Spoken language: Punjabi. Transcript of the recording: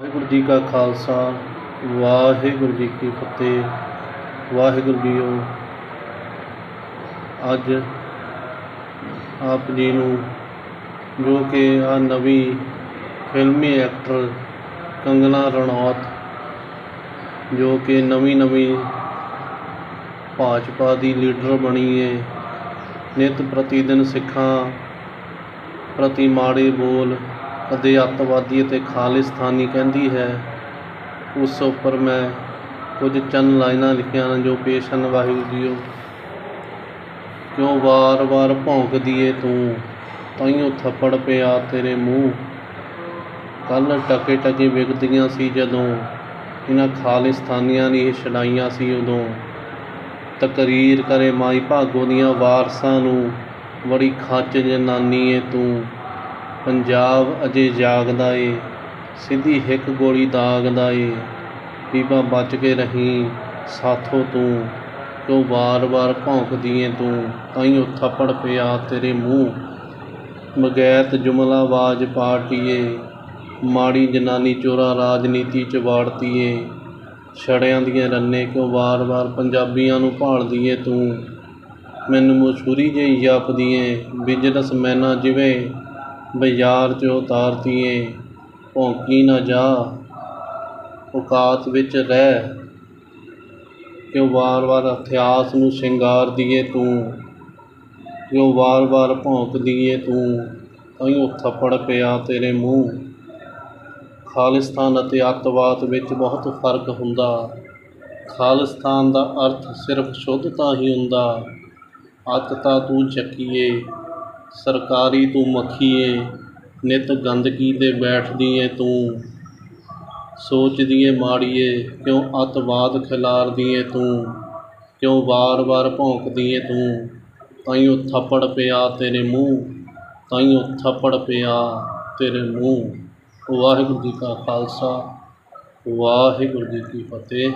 ਵਾਹਿਗੁਰੂ ਜੀ ਕਾ ਖਾਲਸਾ, ਵਾਹਿਗੁਰੂ ਜੀ ਕੀ ਫਤਿਹ, ਵਾਹਿਗੁਰੂ ਜੀਓ। ਅੱਜ ਆਪ ਜੀ ਨੂੰ ਜੋ ਕਿ ਆ ਨਵੀਂ ਫਿਲਮੀ ਐਕਟਰ ਕੰਗਨਾ ਰਣੌਤ, ਜੋ ਕਿ ਨਵੀਂ ਨਵੀਂ ਭਾਜਪਾ ਦੀ ਲੀਡਰ ਬਣੀ ਹੈ ਨਿਤ ਪ੍ਰਤੀ ਦਿਨ ਸਿੱਖਾਂ ਪ੍ਰਤੀ ਮਾੜੇ ਬੋਲ ਕਦੇ ਅੱਤਵਾਦੀ ਅਤੇ ਖਾਲਿਸਤਾਨੀ ਕਹਿੰਦੀ ਹੈ, ਉਸ ਉੱਪਰ ਮੈਂ ਕੁਝ ਚੰਦ ਲਾਈਨਾਂ ਲਿਖੀਆਂ ਹਨ ਜੋ ਪੇਸ਼ ਹਨ, ਵਾਹਿਗੁਰੂ ਜੀਓ। ਕਿਉਂ ਵਾਰ-ਵਾਰ ਭੌਂਕਦੀ ਏ ਤੂੰ? ਤਾਈਓ ਥੱਪੜ ਪਿਆ ਤੇਰੇ ਮੂੰਹ। ਕੱਲ ਟਕੇ ਟਕੇ ਵਿਕਦੀਆਂ ਸੀ ਜਦੋਂ, ਇਹਨਾਂ ਖਾਲਿਸਤਾਨੀਆਂ ਨੇ ਇਹ ਛਡਾਈਆਂ ਸੀ ਉਦੋਂ। ਤਕਰੀਰ ਕਰੇ ਮਾਈ ਭਾਗੋ ਦੀਆਂ ਵਾਰਸਾਂ ਨੂੰ, ਬੜੀ ਖੱਚ ਜਨਾਨੀ ਏ ਤੂੰ। ਪੰਜਾਬ ਅਜੇ ਜਾਗਦਾ ਏ ਸਿੱਧੀ ਹਿੱਕ ਗੋਲੀ ਦਾਗਦਾ ਏ ਬੀਬਾ ਬਚ ਕੇ ਰਹੀਂ ਸਾਥੋਂ ਤੂੰ, ਕਿਉਂ ਵਾਰ-ਵਾਰ ਭੌਂਕਦੀ ਏ ਤੂੰ? ਤਾਈਓ ਥੱਪੜ ਪਿਆ ਤੇਰੇ ਮੂੰਹ। ਮਗੈਤ ਜੁਮਲਾਬਾਜ਼ ਪਾਰਟੀ ਏ ਮਾੜੀ ਜਨਾਨੀ ਚੋਰਾ ਰਾਜਨੀਤੀ ਚ ਵਾੜਤੀਏ। ਛੜਿਆਂ ਦੀਆਂ ਰੰਨੇ ਕਿਉਂ ਵਾਰ-ਵਾਰ ਪੰਜਾਬੀਆਂ ਨੂੰ ਭਾਲਦੀ ਏ ਤੂੰ? ਮੈਨੂੰ ਮਸ਼ਹੂਰੀ ਜਿਹੀ ਜਾਪਦੀ ਏ ਬਿਜ਼ਨਸ ਮੈਨਾਂ ਜਿਵੇਂ ਬਜ਼ਾਰ 'ਚ ਉਤਾਰਤੀ ਭੌਂਕੀ ਨਾ ਜਾ, ਔਕਾਤ ਵਿੱਚ ਰਹਿ। ਕਿਉਂ ਵਾਰ-ਵਾਰ ਇਤਿਹਾਸ ਨੂੰ ਸ਼ਿੰਗਾਰਦੀ ਏ ਤੂੰ? ਕਿਉਂ ਵਾਰ-ਵਾਰ ਭੌਂਕਦੀ ਏ ਤੂੰ? ਤਾਈਓ ਥੱਪੜ ਪਿਆ ਤੇਰੇ ਮੂੰਹ। ਖਾਲਿਸਤਾਨ ਅਤੇ ਅੱਤਵਾਦ ਵਿੱਚ ਬਹੁਤ ਫ਼ਰਕ ਹੁੰਦਾ। ਖਾਲਿਸਤਾਨ ਦਾ ਅਰਥ ਸਿਰਫ ਸ਼ੁੱਧਤਾ ਹੀ ਹੁੰਦਾ। ਅੱਤ ਤਾਂ ਤੂੰ ਚੱਕੀਏ। ਸਰਕਾਰੀ ਤੂੰ ਮੱਖੀਏ, ਨਿਤ ਗੰਦਗੀ ਦੇ ਬੈਠਦੀ ਏ ਤੂੰ। ਸੋਚਦੀ ਏ ਮਾੜੀਏ, ਕਿਉਂ ਅੱਤਵਾਦ ਖਿਲਾਰਦੀ ਏ ਤੂੰ? ਕਿਉਂ ਵਾਰ-ਵਾਰ ਭੌਂਕਦੀ ਏ ਤੂੰ? ਤਾਈਓ ਥੱਪੜ ਪਿਆ ਤੇਰੇ ਮੂੰਹ, ਤਾਈਓ ਥੱਪੜ ਪਿਆ ਤੇਰੇ ਮੂੰਹ। ਵਾਹਿਗੁਰੂ ਜੀ ਕਾ ਖਾਲਸਾ, ਵਾਹਿਗੁਰੂ ਜੀ ਕੀ ਫਤਿਹ।